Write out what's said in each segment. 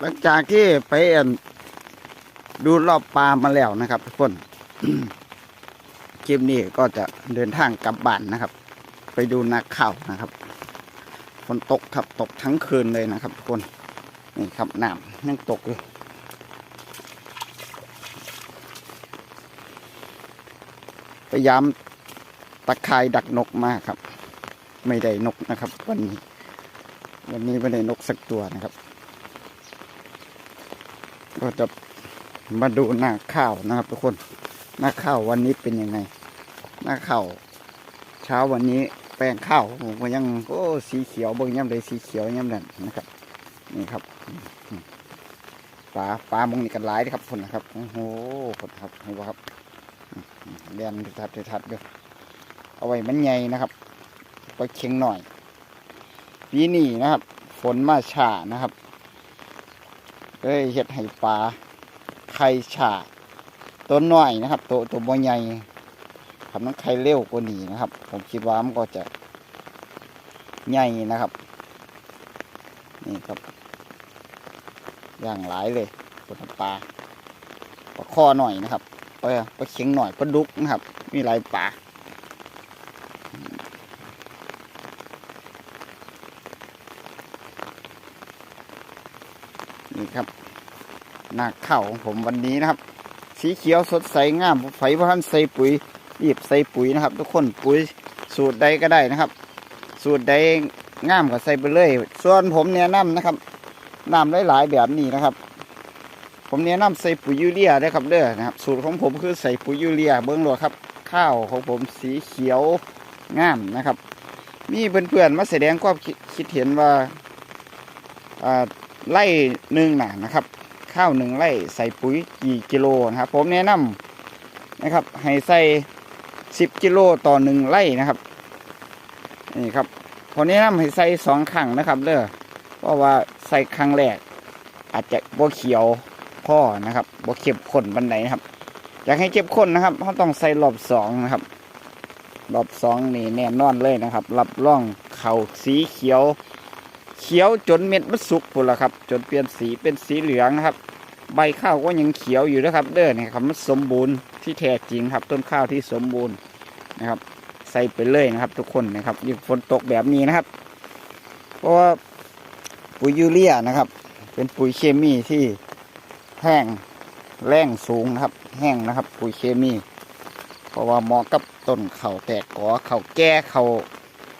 หลังจากที่ไปดูรอบปลามาแล้วนะครับทุกคนคลิปนี้ก็จะเดินทางกลับบ้านนะครับ ไปดูนาข้าวนะครับฝนตกครับตกทั้งคืนเลยนะครับทุกคนนี่ครับน้ำยังตกอยู่พยายามตะคายดักนกมากครับ ไม่ได้นกนะครับ วันนี้ วันนี้ไม่ได้นกสักตัวนะครับ ก็จะมาดูหน้าข้าวนะครับ ทุกคนหน้าข้าววันนี้เป็นยังไง หน้าข้าวเช้าวันนี้แปลงข้าวผมก็ยังโอ้สีเขียวเบิ่งย่ำเลยสีเขียวย่ำนั่นนะครับ นี่ครับปลาปลามงนี่กันหลายเด้อครับคนนะครับโอ้โหคนครับเห็นครับเรียนทัดทัดเด้อเอาไว้มันใหญ่นะครับไปเค็งหน่อยปีนี้นะครับ ฝนมาช้านะครับ เลยเฮ็ดให้ปลาไข่ช้าตัวน้อยนะครับ ตัวตัวบ่ใหญ่ทำน้ำไข่เร็วกว่านี้นะครับ ผมคิดว่ามันก็จะใหญ่นะครับ นี่ครับอย่างหลายเลยตัวปลาปลาคอหน่อยนะครับปลาปลาเข็งหน่อยปลาดุกนะครับ มีหลายปลา นี่ครับหน้าข้าวของผมวันนี้นะครับ สีเขียวสดใสงามไฟพันใส่ปุ๋ยรีบใส่ปุ๋ยนะครับ ทุกคนปุ๋ยสูตรใดก็ได้นะครับ สูตรใดงามก็ใส่ไปเลย ส่วนผมแนะนำนะครับน้ำหลายๆแบบนี้นะครับ ผมแนะนำใส่ปุ๋ยยูเรียได้ครับเด้อนะครับ สูตรของผมคือใส่ปุ๋ยยูเรียเบิ้องหลดครับ ข้าวของผมสีเขียวงามนะครับ มีเพื่อนๆมาแสดงความคิดคิดเห็นว่าอ่า ไร่หนึ่งนะนะครับ ข้าวหนึ่งไร่ใส่ปุ๋ยกี่กิโลนะครับ ผมแนะนำนะครับ ให้ใส่สิบกิโลต่อหนึ่งไร่นะครับนี่ครับผมแนะนำให้ใส่สองครั้งนะครับเด้อเพราะว่าใส่ครั้งแรก อาจจะบ่เขียวพ่อนะครับบ่เข้มข้นบันไดนะครับอยากให้เข้มข้นนะครับเขาต้องใส่รอบสองนะครับรอบสองนี่แน่นอนเลยนะครับ รับรองเขาสีเขียว ขียวจนเม็ดมันสุกพุ่นละครับ จนเปลี่ยนสีเป็นสีเหลืองนะครับ ใบข้าวก็ยังเขียวอยู่นะครับ เด้อเนี่ยครับมันสมบูรณ์ที่แท้จริงครับ ต้นข้าวที่สมบูรณ์นะครับ ใส่ไปเลยนะครับ ทุกคนนะครับยิ่งฝนตกแบบนี้นะครับ เพราะว่าปุ๋ยยูเรียนะครับ เป็นปุ๋ยเคมีที่แห้งแรงสูงนะครับ แห้งนะครับ ปุ๋ยเคมี เพราะว่าเหมาะกับต้นเขาแตกกอเขาแก่เขา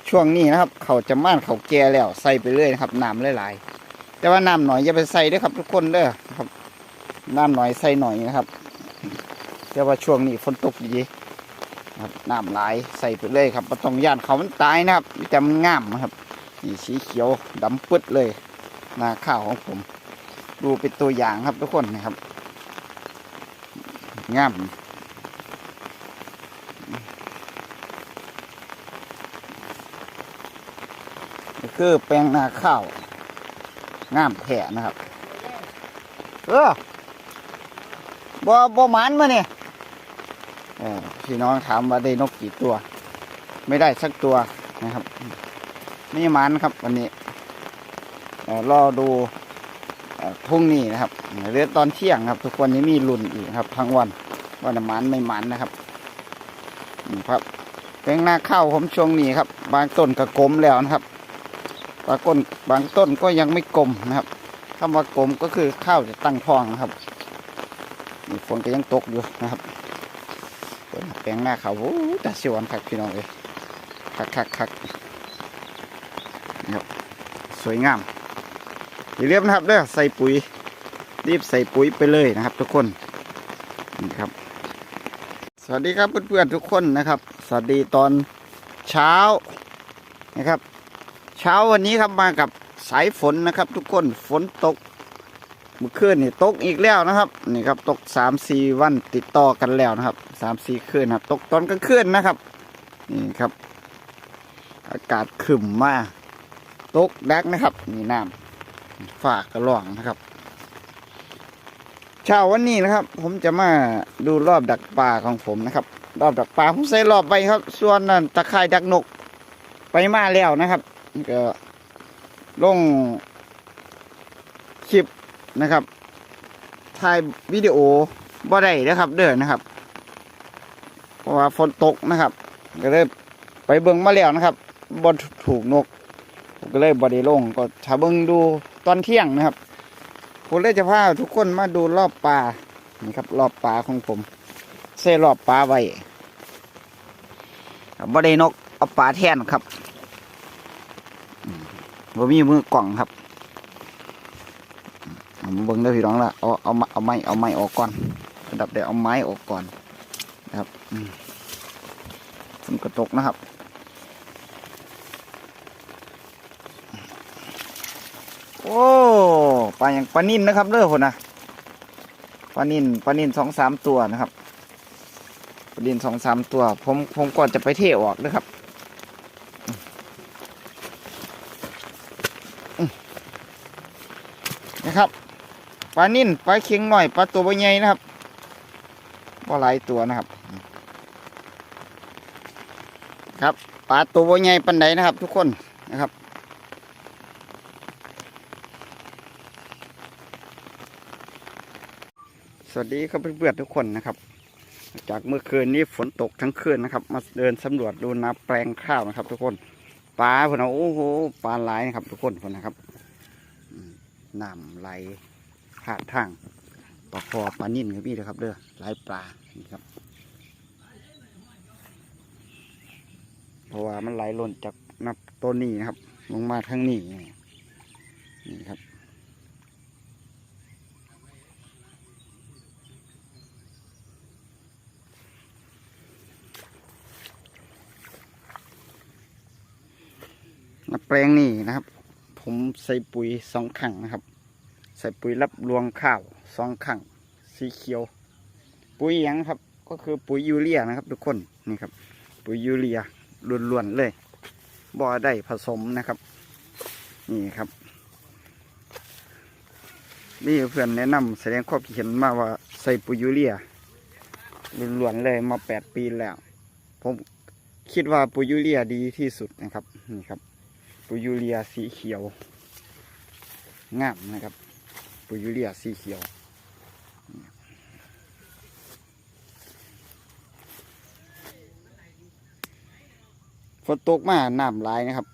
ช่วงนี้นะครับ เขาจะม่านเขาแก่แล้วใส่ไปเรื่อยนะครับน้ำหลายๆแต่ว่าน้ำหน่อยอย่าไปใส่ด้วยครับ ทุกคนเด้อครับน้ำหน่อยใส่หน่อยนะครับแต่ว่าช่วงนี้ฝนตกดีครับน้ำหลายใส่ไปเลยครับไม่ต้องย่านเขามันตายนะครับจำง่ามนะครับนี่สีเขียวดำปึ๊ดเลยนาข้าวของผม ดูเป็นตัวอย่างครับทุกคนนะครับง่าม คือแปลงนาข้าวงามแผ่นะครับ เออบ่บ่หมันมาเนี่ยพี่น้องถามว่าได้นกกี่ตัว ไม่ได้สักตัวนะครับ ไม่หมันครับวันนี้เอ่อรอดูอพรุ่งนี้นะครับเรือตอนเที่ยงครับ ทุกวันนี้มีรุ่นอีกครับ ทั้งวันว่าหมันไม่หมันนะครับนี่ครับแปลงนาข้าวผมช่วงนี้ครับ บางต้นก็กลมแล้วนะครับ บางต้นบางต้นก็ยังไม่กลมนะครับคำว่ากลมก็คือข้าวจะตั้งท้องนะครับนี่ฝนก็ยังตกอยู่นะครับเปิดแปลงหน้าเขาโอ้แต่สวนคักพี่น้องเลยคักคักคักนี่ครับสวยงามอย่าเรียบนะครับเด้อใส่ปุ๋ยรีบใส่ปุ๋ยไปเลยนะครับ ทุกคนนี่ครับ สวัสดีครับเพื่อนๆทุกคนนะครับ สวัสดีตอนเช้านะครับ เช้าวันนี้ครับมากับสายฝนนะครับ ทุกคนฝนตกเมื่อคืนนี่ตกอีกแล้วนะครับนี่ครับตกสามสี่วันติดต่อกันแล้วนะครับสามสี่คืนครับ ตกตอนกลางคืนนะครับนี่ครับ อากาศขรึมมากตกดักนะครับนี่น้ำฝากกระรองนะครับเช้าวันนี้นะครับ ผมจะมาดูรอบดักปลาของผมนะครับ รอบดักปลาผมใส่รอบไปครับ ส่วนนั้นตะข่ายดักนกไปมาแล้วนะครับ ก็ลงคลิปนะครับถ่ายวิดีโอบ่ได้นะครับเด้อนะครับ เพราะว่าฝนตกนะครับ ก็เลยไปเบิ่งมาแล้วนะครับบ่ถูกนกผมก็เลยบ่ได้ลงก็ถ้าเบิ่งดูตอนเที่ยงนะครับผมเลยจะพาทุกคนมาดูรอบป่านี่ครับ รอบป่าของผมเซรอบป่าไว้บบ่ได้นกเอาป่าแทนครับ บ่มีมือกล่องครับเอามเบิ่งเด้พี่น้องละเอาเอาเอาไม้เอาไม้ออกก่อนระดับเดี๋ยวเอาไม้ออกก่อนนะครับฝนกระตกนะครับโอ้ปลาอย่างปลานิ่นนะครับเด้อคนนะปลานิ่นปลานิ่นสองสามตัวนะครับปลานิ่นสองสามตัว ผมผมก่อนจะไปเทออกนะครับอืมนะครับป ลานิ่นปลาเค็งหน่อยปลาตัวใหญ่นะครับปลาหลายตัวนะครับ ครับปลาตัวใหญ่ปันใดนะครับ ทุกคนนะครับสวัสดีครับเพื่อนๆทุกคนนะครับ จากเมื่อคืนนี้ฝนตกทั้งคืนนะครับ มาเดินสำรวจดูนาแปลงข้าวนะครับ ทุกคนปลาพวกเราโอ้โหปลาหลายนะครับ ทุกคนคนนะครับน้ำไหล ผาดทางปลาคอปลานิ่นครับพี่นะครับเด้อหลายปลานี่ครับ เพราะว่ามันไหลล่นจากนับต้นนี้นะครับ ลงมาทางนี้นี่ครับนาแปลงนี่นะครับ ผมใส่ปุ๋ยสองขังนะครับ ใส่ปุ๋ยรับรวงข้าวสองขังสีเขียว ปุ๋ยหยังครับ ก็คือปุ๋ยยูเรียนะครับ ทุกคนนี่ครับ ปุ๋ยยูเรียล้วนๆเลยบ่อได้ผสมนะครับ นี่ครับนี่เพื่อนแนะนำแสดงความคิดเห็นมาว่าใส่ปุ๋ยยูเรียล้วนๆเลยมาแปดปีแล้ว ผมคิดว่าปุ๋ยยูเรียดีที่สุดนะครับนี่ครับปุ๋ยยูเรียสีเขียวงามนะครับ ปุยเรียสีเขียวฝนตกมาน้ำหลายนะครับ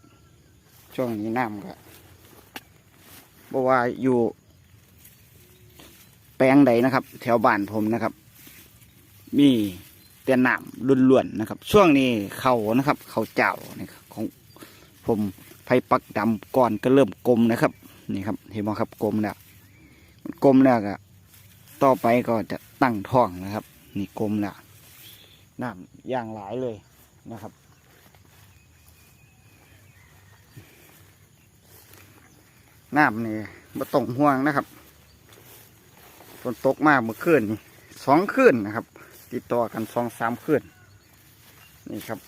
ช่วงนี้น้ำก็บอกว่าอยู่ แปลงใดนะครับ แถวบ้านผมนะครับ มีแต่น้ำล้วนๆนะครับ ช่วงนี้เขานะครับ เขาเจ้านะครับของผมไฟปักดำก่อนก็เริ่มกลมนะครับ นี่ครับเห็นไหมครับกลมแล้ว กลมแล้วก็ต่อไปก็จะตั้งท้องนะครับ นี่กลมแล้วน้ำย่างหลายเลยนะครับ น้ำนี่มาต้องห่วงนะครับฝนตกมากเมื่อคืนนี่สองคืนนะครับ ติดต่อกันสองสามคืนนี่ครับ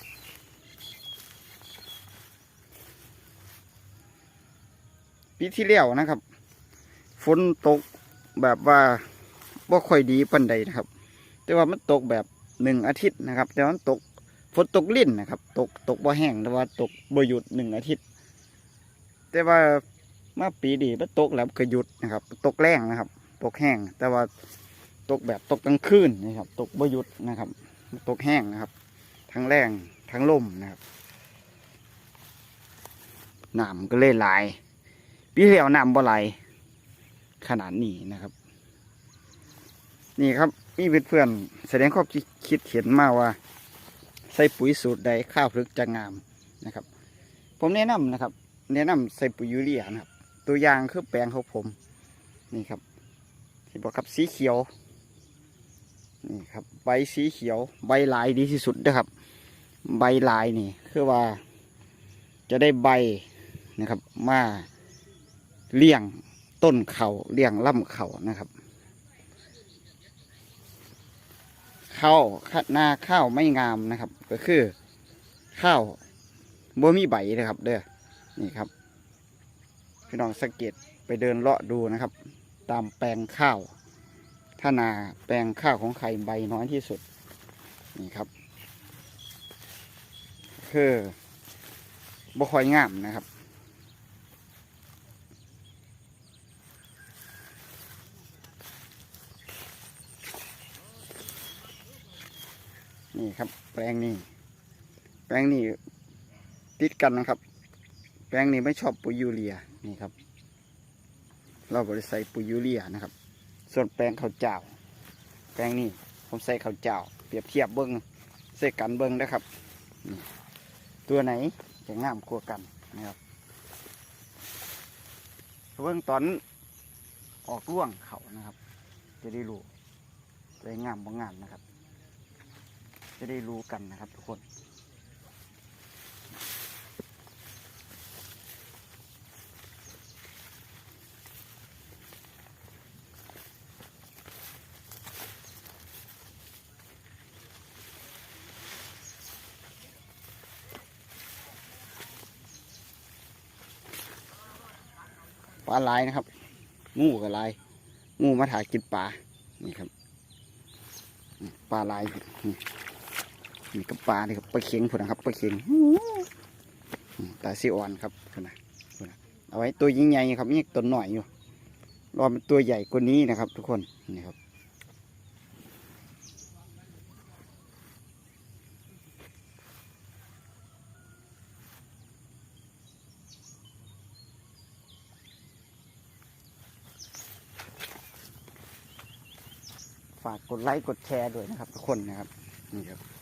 ปีที่แล้วนะครับ ฝนตกแบบว่าบ่ค่อยดีปันใดนะครับ แต่ว่ามันตกแบบหนึ่งอาทิตย์นะครับ แต่ว่ามันตกฝนตกลิ่นนะครับ ตกตกบ่แห้งแต่ว่าตกบ่หยุดหนึ่งอาทิตย์ แต่ว่ามาปีดีมันตกแล้วก็หยุดนะครับ ตกแรงนะครับ ตกแห้ง แต่ว่าตกแบบตกกลางคืนนะครับ ตกบ่หยุดนะครับ ตกแห้งนะครับ ทั้งแรงทั้งลมนะครับน้ำก็เลยหลายปีที่แล้วน้ำบ่ไหล ขนาดนี้นะครับ นี่ครับมีเพื่อนๆแสดงความคิดเห็นมาว่า ใส่ปุ๋ยสูตรใดข้าวพลึกจะงามนะครับ ผมแนะนำนะครับ แนะนำใส่ปุ๋ยยูเรียนะครับ ตัวอย่างคือแปลงของผม นี่ครับที่บอกครับสีเขียวนี่ครับใบสีเขียว ใบลายดีที่สุดนะครับ ใบลายนี่คือว่าจะได้ใบนะครับมาเลี้ยง ต้นเขาเลี้ยงล่ำเขานะครับ ข้าวหน้าข้าวไม่งามนะครับ ก็คือ ข้าวบ่มีใบนะครับ เด้อนี่ครับพี่น้องสังเกตไปเดินเลาะดูนะครับ ตามแปลงข้าวถ้านาแปลงข้าวของใครใบน้อยที่สุด นี่ครับ คือบ่ค่อยงามนะครับ นี่ครับ แปลงนี้ แปลงนี้ติดกันนะครับ แปลงนี้ไม่ชอบปุ๋ยยูเรียนี่ครับ เราบริใส่ปุ๋ยยูเรียนะครับ ส่วนแปลงข้าวเจ้า แปลงนี้ผมใส่ข้าวเจ้า เปรียบเทียบเบิ้งใส่กันเบิ้งนะครับตัวไหนจะงามกว่ากันนะครับเบิ้งตอนออกร่วงเขานะครับ จะได้รู้ตัวไหนงามบ่งามนะครับ จะได้รู้กันนะครับทุกคนปลาลายนะครับ งูกับลาย งูมาถ่ายกินปลา นี่ครับ ปลาลายนี่ นี่กับปลานี่ครับปลาเค็งพุ่นะครับปลาเค็งอืมตาซีอ่อนครับพุ่นะพุ่นนะเอาไว้ตัวยิ่งใหญ่ครับนี่ตัวหน่อยอยู่รอเป็นตัวใหญ่กว่านี้นะครับ ทุกคนนี่ครับฝากกดไลค์กดแชร์ด้วยนะครับทุกคนนะครับนี่ครับ